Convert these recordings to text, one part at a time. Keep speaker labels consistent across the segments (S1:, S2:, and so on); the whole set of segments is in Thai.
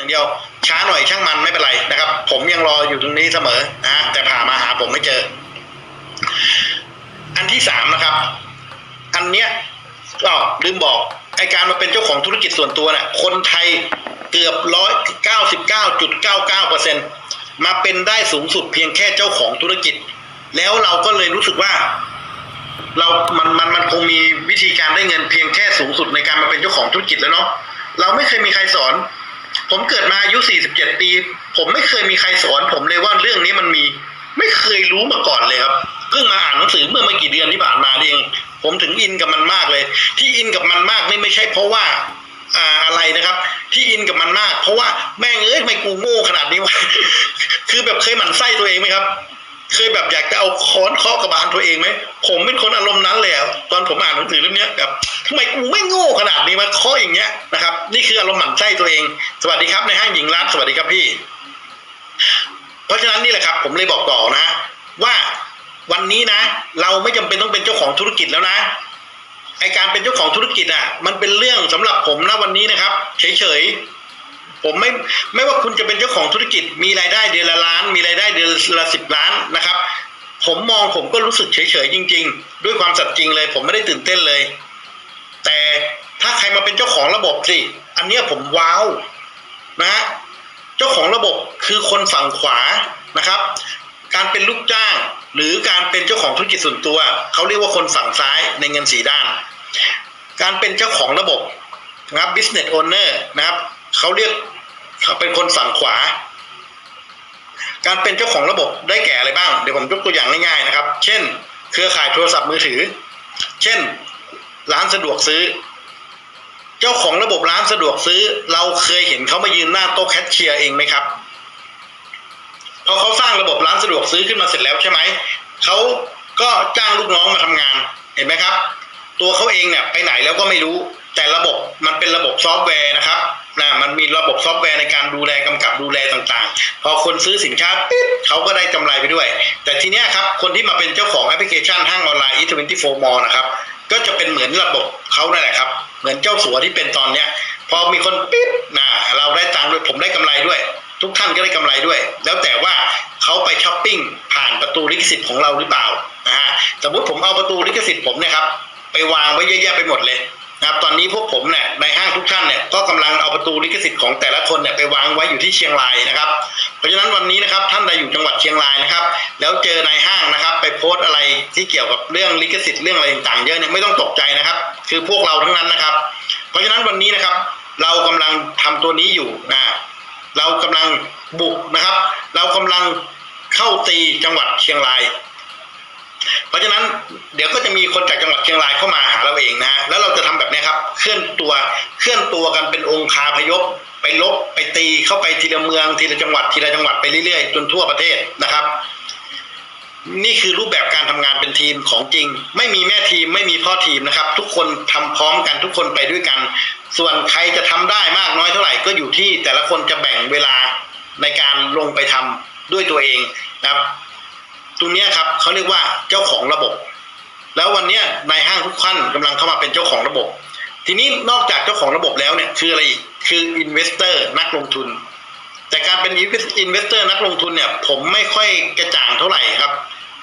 S1: อย่างเดียว ช้าหน่อยช่างมันไม่เป็นไรนะครับ ผมยังรออยู่ตรงนี้เสมอนะแต่ผ่ามาหาผมไม่เจอ อันที่สามนะครับ อันเนี้ยก็ลืมบอกไอการมาเป็นเจ้าของธุรกิจส่วนตัวเนี่ยคนไทยเกือบร้อยเก้าสิบเก้าจุดเก้าเก้าเปอร์เซ็นมาเป็นได้สูงสุดเพียงแค่เจ้าของธุรกิจ แล้วเราก็เลยรู้สึกว่า เรา มัน มัน มันคงมีวิธีการได้เงินเพียงแค่สูงสุดในการมาเป็นเจ้าของธุรกิจแล้วเนาะ เราไม่เคยมีใครสอน ผมเกิดมาอายุ 47 ปี ผมไม่เคยมีใครสอน ผมเลยว่าเรื่องนี้มันมี ไม่เคยรู้มาก่อนเลยครับ เพิ่งมาอ่านหนังสือเมื่อไม่กี่เดือนที่ผ่านมาเอง ผมถึงอินกับมันมากเลย ที่อินกับมันมากนี่ไม่ใช่เพราะว่าอ่าอะไรนะครับ ที่อินกับมันมาก เพราะว่าแม่งเอ้ยไม่กูโง่ขนาดนี้วะคือแบบเคยหมั่นไส้ตัวเองไหมครับ เคยแบบอยากจะเอาค้อนเคาะกระบาลตัวเองไหมผมเป็นคนอารมณ์นั้นเลยตอนผมอ่านหนังสือเล่มนี้แบบ ทำไมกูไม่โง่ขนาดนี้มาเคาะอย่างเงี้ยนะครับ นี่คืออารมณ์หมั่นไส้ตัวเอง สวัสดีครับในห้างหญิงรัฐสวัสดีครับพี่ เพราะฉะนั้นนี่แหละครับ ผมเลยบอกต่อนะว่าวันนี้นะ เราไม่จำเป็นต้องเป็นเจ้าของธุรกิจแล้วนะไอการเป็นเจ้าของธุรกิจอะ มันเป็นเรื่องสำหรับผมนะวันนี้นะครับ เฉยๆผมไม่ไม่ว่าคุณจะเป็นเจ้าของธุรกิจ มีรายได้เดือนละล้าน มีรายได้เดือนละสิบล้านนะครับ ผมมองผมก็รู้สึกเฉยๆจริง ๆ ด้วยความสัตย์จริงเลย ผมไม่ได้ตื่นเต้นเลย แต่ถ้าใครมาเป็นเจ้าของระบบสิ อันเนี้ยผมว้าวนะฮะเจ้าของระบบคือคนฝั่งขวานะครับ การเป็นลูกจ้าง หรือการเป็นเจ้าของธุรกิจส่วนตัว เขาเรียกว่าคนฝั่งซ้ายในเงินสีด้าน การเป็นเจ้าของระบบนะครับ business owner นะครับเขาเรียกเขาเป็นคนฝั่งขวา การเป็นเจ้าของระบบได้แก่อะไรบ้าง เดี๋ยวผมยกตัวอย่างง่ายๆนะครับ เช่น เครือข่ายโทรศัพท์มือถือ เช่น ร้านสะดวกซื้อ เจ้าของระบบร้านสะดวกซื้อ เราเคยเห็นเขามายืนหน้าโต๊ะแคชเชียร์เองไหมครับพอเขาสร้างระบบร้านสะดวกซื้อขึ้นมาเสร็จแล้วใช่ไหม เขาก็จ้างลูกน้องมาทำงาน เห็นไหมครับ ตัวเขาเองเนี่ยไปไหนแล้วก็ไม่รู้ แต่ระบบมันเป็นระบบซอฟต์แวร์นะครับนะมันมีระบบซอฟต์แวร์ในการดูแลกำกับดูแลต่างๆ พอคนซื้อสินค้าปิ๊บเขาก็ได้กำไรไปด้วย แต่ทีเนี้ยครับ คนที่มาเป็นเจ้าของแอปพลิเคชันห้างออนไลน์ e24 mall นะครับ ก็จะเป็นเหมือนระบบเขานั่นแหละครับ เหมือนเจ้าสัวที่เป็นตอนเนี้ย พอมีคนปิ๊บนะเราได้ตังค์ด้วยผมได้กำไรด้วย ทุกท่านก็ได้กำไรด้วย แล้วแต่ว่าเขาไปช้อปปิ้งผ่านประตูลิขสิทธิ์ของเราหรือเปล่านะฮะสมมติผมเอาประตูลิขสิทธิ์ผมเนี่ยครับไปวางไว้เยอะแยะไปหมดเลย นะครับตอนนี้พวกผมเนี่ยในห้างทุกท่านเนี่ยก็กำลังเอาประตูลิขสิทธิ์ของแต่ละคนเนี่ยไปวางไว้อยู่ที่เชียงรายนะครับ เพราะฉะนั้นวันนี้นะครับท่านใดอยู่จังหวัดเชียงรายนะครับ แล้วเจอในห้างนะครับ ไปโพสต์อะไรที่เกี่ยวกับเรื่องลิขสิทธิ์เรื่องอะไรต่างๆเยอะเนี่ยไม่ต้องตกใจนะครับ คือพวกเราทั้งนั้นนะครับ เพราะฉะนั้นวันนี้นะครับ เรากำลังทำตัวนี้อยู่นะเรากำลังบุกนะครับ เรากำลังเข้าตีจังหวัดเชียงราย เพราะฉะนั้นเดี๋ยวก็จะมีคนจากจังหวัดเชียงรายเข้ามาหาเราเอง เคลื่อนตัวเคลื่อนตัวกันเป็นองค์คาพยพไปลบไปตีเข้าไปทีละเมืองทีละจังหวัดทีละจังหวัดไปเรื่อยๆ จนทั่วประเทศนะครับ นี่คือรูปแบบการทำงานเป็นทีมของจริง ไม่มีแม่ทีมไม่มีพ่อทีมนะครับ ทุกคนทำพร้อมกันทุกคนไปด้วยกัน ส่วนใครจะทำได้มากน้อยเท่าไหร่ก็อยู่ที่แต่ละคนจะแบ่งเวลาในการลงไปทำด้วยตัวเองนะครับ ตรงนี้ครับเขาเรียกว่าเจ้าของระบบ แล้ววันนี้ยในห้างทุกท่านกำลังเข้ามาเป็นเจ้าของระบบ ทีนี้นอกจากเจ้าของระบบแล้วเนี่ยคืออะไรอีกคืออินเวสเตอร์นักลงทุน แต่การเป็นอินเวสเตอร์นักลงทุนเนี่ยผมไม่ค่อยกระจ่างเท่าไหร่ครับ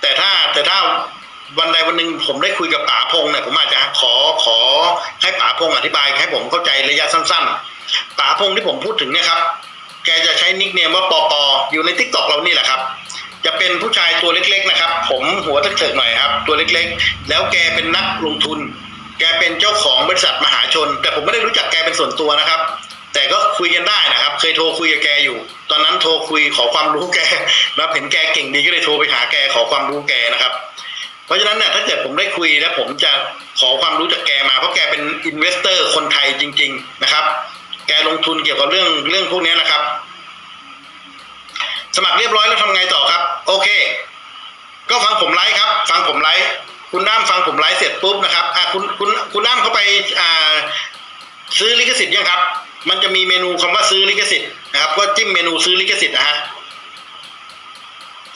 S1: แต่ถ้าแต่ถ้าวันใดวันหนึ่งผมได้คุยกับป๋าพงษ์เนี่ยผมอาจจะขอขอให้ป๋าพงษ์อธิบายให้ผมเข้าใจระยะสั้นๆป๋าพงษ์ที่ผมพูดถึงเนี่ยครับ แกจะใช้นิกเนมว่าปอปออยู่ในทิกตอกเรานี่แหละครับ จะเป็นผู้ชายตัวเล็กๆนะครับ ผมหัวตะเถิกหน่อยครับ ตัวเล็กๆ แล้วแกเป็นนักลงทุน แกเป็นเจ้าของบริษัทมหาชน แต่ผมไม่ได้รู้จักแกเป็นส่วนตัวนะครับ แต่ก็คุยกันได้นะครับ เคยโทรคุยกับแกอยู่ ตอนนั้นโทรคุยขอความรู้แกนะเห็นแกเก่งดีก็เลยโทรไปหาแกขอความรู้แกนะครับ เพราะฉะนั้นเนี่ยถ้าเกิดผมได้คุยแล้วผมจะขอความรู้จากแกมาเพราะแกเป็นอินเวสเตอร์คนไทยจริง ๆนะครับ แกลงทุนเกี่ยวกับเรื่องเรื่องพวกนี้นะครับ สมัครเรียบร้อยแล้วทำไงต่อครับ โอเค ก็ฟังผมไลฟ์ครับ ฟังผมไลฟ์ คุณน้ำฟังผมไลฟ์เสร็จปุ๊บนะครับอ่าคุณคุณคุณน้ำเข้าไปอ่าซื้อลิขสิทธิ์ยังครับ มันจะมีเมนูคำว่าซื้อลิขสิทธิ์นะครับ ก็จิ้มเมนูซื้อลิขสิทธิ์นะฮะ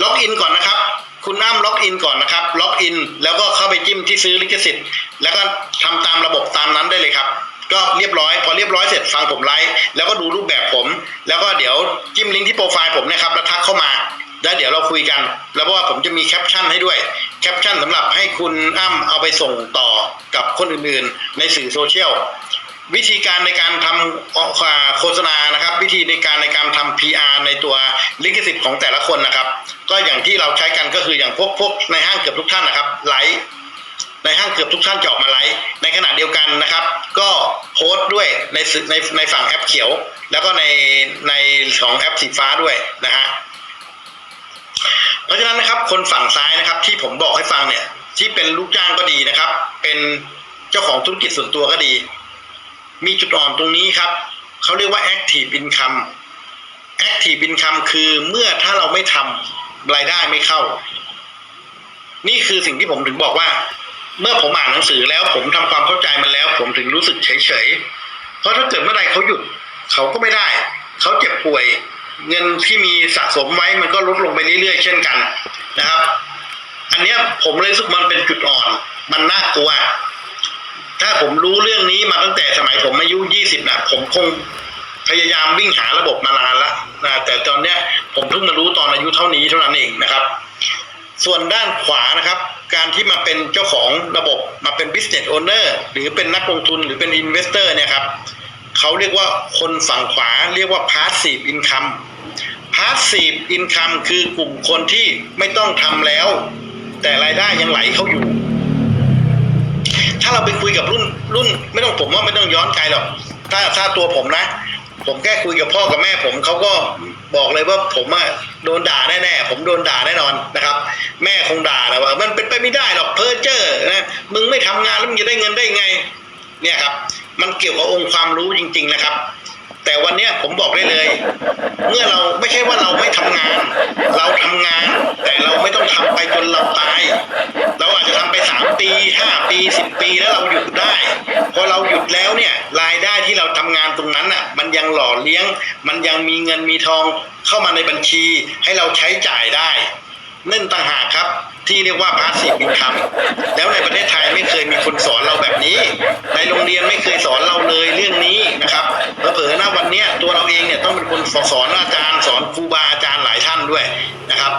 S1: ล็อกอินก่อนนะครับ คุณน้ำล็อกอินก่อนนะครับ ล็อกอิน แล้วก็เข้าไปจิ้มที่ซื้อลิขสิทธิ์ แล้วก็ทำตามระบบตามนั้นได้เลยครับ ก็เรียบร้อย พอเรียบร้อยเสร็จฟังผมไลฟ์แล้วก็ดูรูปแบบผม แล้วก็เดี๋ยวจิ้มลิงก์ที่โปรไฟล์ผมนะครับแล้วทักเข้ามาแล้วเดี๋ยวเราคุยกัน แล้วว่าผมจะมีแคปชั่นให้ด้วย แคปชั่นสำหรับให้คุณอ้ำเอาไปส่งต่อกับคนอื่นๆ ในสื่อโซเชียลวิธีการในการทำอ่าโฆษณานะครับ วิธีในการในการทำ PR ในตัวลิขสิทธิ์ของแต่ละคนนะครับ ก็อย่างที่เราใช้กันก็คืออย่างพวกพวกในห้างเกือบทุกท่านนะครับไลฟ์ในห้างเกือบทุกท่านจะออกมาไลฟ์ในขณะเดียวกันนะครับ ก็โพสต์ด้วยในสื่อในในฝั่งแอปเขียว แล้วก็ในในของแอปสีฟ้าด้วยนะฮะเพราะฉะนั้นนะครับคนฝั่งซ้ายนะครับที่ผม บอกให้ฟังเนี่ย ที่เป็นลูกจ้างก็ดีนะครับ เป็นเจ้าของธุรกิจส่วนตัวก็ดี มีจุดอ่อนตรงนี้ครับเขาเรียกว่า active income active income คือเมื่อถ้าเราไม่ทำรายได้ไม่เข้า นี่คือสิ่งที่ผมถึงบอกว่า เมื่อผมอ่านหนังสือแล้วผมทำความเข้าใจมันแล้ว ผมถึงรู้สึกเฉยๆเพราะถ้าเกิดเมื่อใดเขาหยุดเขาก็ไม่ได้ เขาเจ็บป่วย เงินที่มีสะสมไว้มันก็ลดลงไปเรื่อยๆเช่นกันนะครับ อันเนี้ยผมเลยรู้สึกมันเป็นจุดอ่อน มันน่ากลัว ถ้าผมรู้เรื่องนี้มาตั้งแต่สมัยผมอายุยี่สิบนะผมคงพยายามวิ่งหาระบบมานานแล้วนะแต่ตอนเนี้ยผมเพิ่งมารู้ตอนอายุเท่านี้เท่านั้นเองนะครับ ส่วนด้านขวานะครับ การที่มาเป็นเจ้าของระบบมาเป็น business owner หรือเป็นนักลงทุนหรือเป็น investor เนี่ยครับเขาเรียกว่าคนฝั่งขวาเรียกว่า passive income passive income คือกลุ่มคนที่ไม่ต้องทำแล้ว แต่รายได้ยังไหลเข้าอยู่ ถ้าเราไปคุยกับรุ่นรุ่น ไม่ต้องผมว่าไม่ต้องย้อนไกลหรอกถ้าถ้าตัวผมนะ ผมแค่คุยกับพ่อกับแม่ ผมเขาก็บอกเลยว่าผมอะโดนด่าแน่ๆผมโดนด่าแน่นอนนะครับ แม่คงด่าและว่ามันเป็นไปไม่ได้หรอกเพ้อเจ้อนะมึงไม่ทำงานแล้วมึงจะได้เงินได้ไง เนี่ยครับ มันเกี่ยวกับองค์ความรู้จริง ๆนะครับ แต่วันเนี้ยผมบอกได้เลย เมื่อเราไม่ใช่ว่าเราไม่ทำงาน เราทำงาน แต่เราไม่ต้องทำไปจนเราตาย เราอาจจะทำไปสามปีห้าปี สิบปีแล้วเราหยุดได้ พอเราหยุดแล้วเนี่ยรายได้ที่เราทำงานตรงนั้นอะมันยังหล่อเลี้ยง มันยังมีเงินมีทองเข้ามาในบัญชีให้เราใช้จ่ายได้นั่นต่างหากครับที่เรียกว่าพาสซีฟอินคัมแล้วในประเทศไทยไม่เคยมีคนสอนเราแบบนี้ ในโรงเรียนไม่เคยสอนเราเลยเรื่องนี้นะครับเผลอๆนะวันเนี้ยตัวเราเองเนี่ยต้องเป็นคนสอนอาจารย์สอนครูบาอาจารย์หลายท่านด้วยนะครับ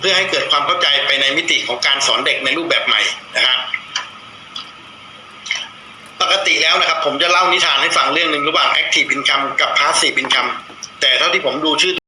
S1: เพื่อให้เกิดความเข้าใจไปในมิติของการสอนเด็กในรูปแบบใหม่นะครับ ปกติแล้วนะครับ ผมจะเล่านิทานให้ฟังเรื่องหนึ่งระหว่าง active income กับ passive income แต่เท่าที่ผมดูชื่อ